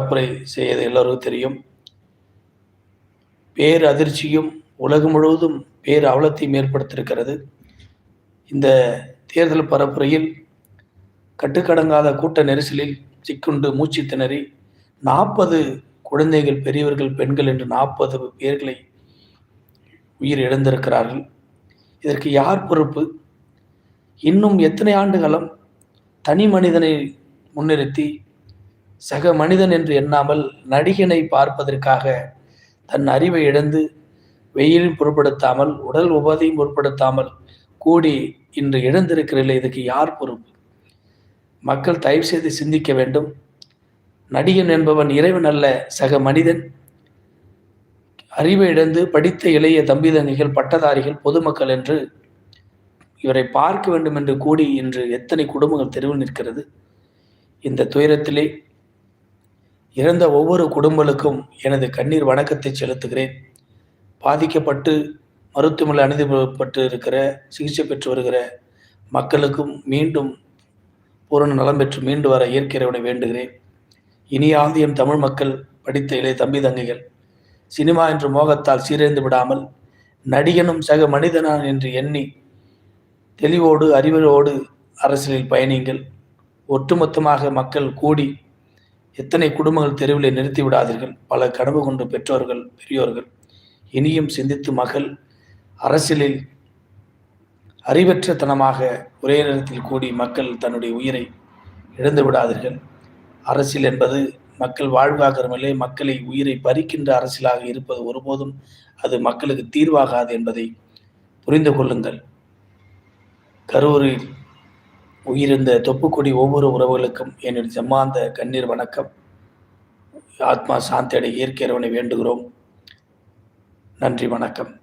தற்கொலை செய்யது எல்லோருக்கும் தெரியும். பேர் அதிர்ச்சியும் உலகம் முழுவதும் பேர் அவலத்தையும் ஏற்படுத்தியிருக்கிறது. இந்த தேர்தல் பரப்புரையில் கட்டுக்கடங்காத கூட்ட நெரிசலில் சிக்குண்டு மூச்சு திணறி நாற்பது குழந்தைகள் பெரியவர்கள் பெண்கள் என்று நாற்பது பேர்களை உயிர் இழந்திருக்கிறார்கள். இதற்கு யார் பொறுப்பு? இன்னும் எத்தனை ஆண்டு காலம் தனி மனிதனை முன்னிறுத்தி சக மனிதன் என்று எண்ணாமல் நடிகனை பார்ப்பதற்காக தன் அறிவை இழந்து வெயிலும் பொருட்படுத்தாமல் உடல் உபாதையும் பொருட்படுத்தாமல் கூடி இன்று இழந்திருக்கிறதில்லை இதுக்கு யார் பொறுப்பு? மக்கள் தயவு செய்து சிந்திக்க வேண்டும். நடிகன் என்பவன் இறைவன் அல்ல சக மனிதன். அறிவை இழந்து படித்த இளைய தம்பிதங்கைகள் பட்டதாரிகள் பொதுமக்கள் என்று இவரை பார்க்க வேண்டும் என்று கூடி இன்று எத்தனை குடும்பங்கள் தெருவில் நிற்கிறது. இந்த துயரத்திலே இறந்த ஒவ்வொரு குடும்பங்களுக்கும் எனது கண்ணீர் வணக்கத்தை செலுத்துகிறேன். பாதிக்கப்பட்டு மருத்துவமனை அனுமதிப்பட்டு இருக்கிற சிகிச்சை பெற்று வருகிற மக்களுக்கும் மீண்டும் பூரண நலம் பெற்று மீண்டு வர இயற்கையவனை வேண்டுகிறேன். இனியாவது என் தமிழ் மக்கள் படித்த இளைய தம்பி தங்கைகள் சினிமா என்று மோகத்தால் சீரழிந்து விடாமல் நடிகனும் சக மனிதனான் என்று எண்ணி தெளிவோடு அறிவோடு அரசியலில் பயணிங்கள் ஒட்டுமொத்தமாக மக்கள் கூடி எத்தனை குடும்பங்கள் தெருவிலே நிறுத்தி விடாதீர்கள். பல கனவு கொண்டு பெற்றோர்கள் பெரியோர்கள் இனியும் சிந்தித்து மகள் அரசியலில் அறிவற்றத்தனமாக ஒரே நேரத்தில் கூடி மக்கள் தன்னுடைய உயிரை இழந்து விடாதீர்கள். அரசியல் என்பது மக்கள் வாழ்வாகிறமில்லை மக்களை உயிரை பறிக்கின்ற அரசியலாக இருப்பது ஒருபோதும் அது மக்களுக்கு தீர்வாகாது என்பதை புரிந்து கொள்ளுங்கள். கரூரில் உயிரிழந்த தொப்புக்கொடி ஒவ்வொரு உறவுகளுக்கும் என்னுடைய செம்மாந்த கண்ணீர் வணக்கம். ஆத்மா சாந்தியடை இயற்கை வேண்டுகிறோம். நன்றி வணக்கம்.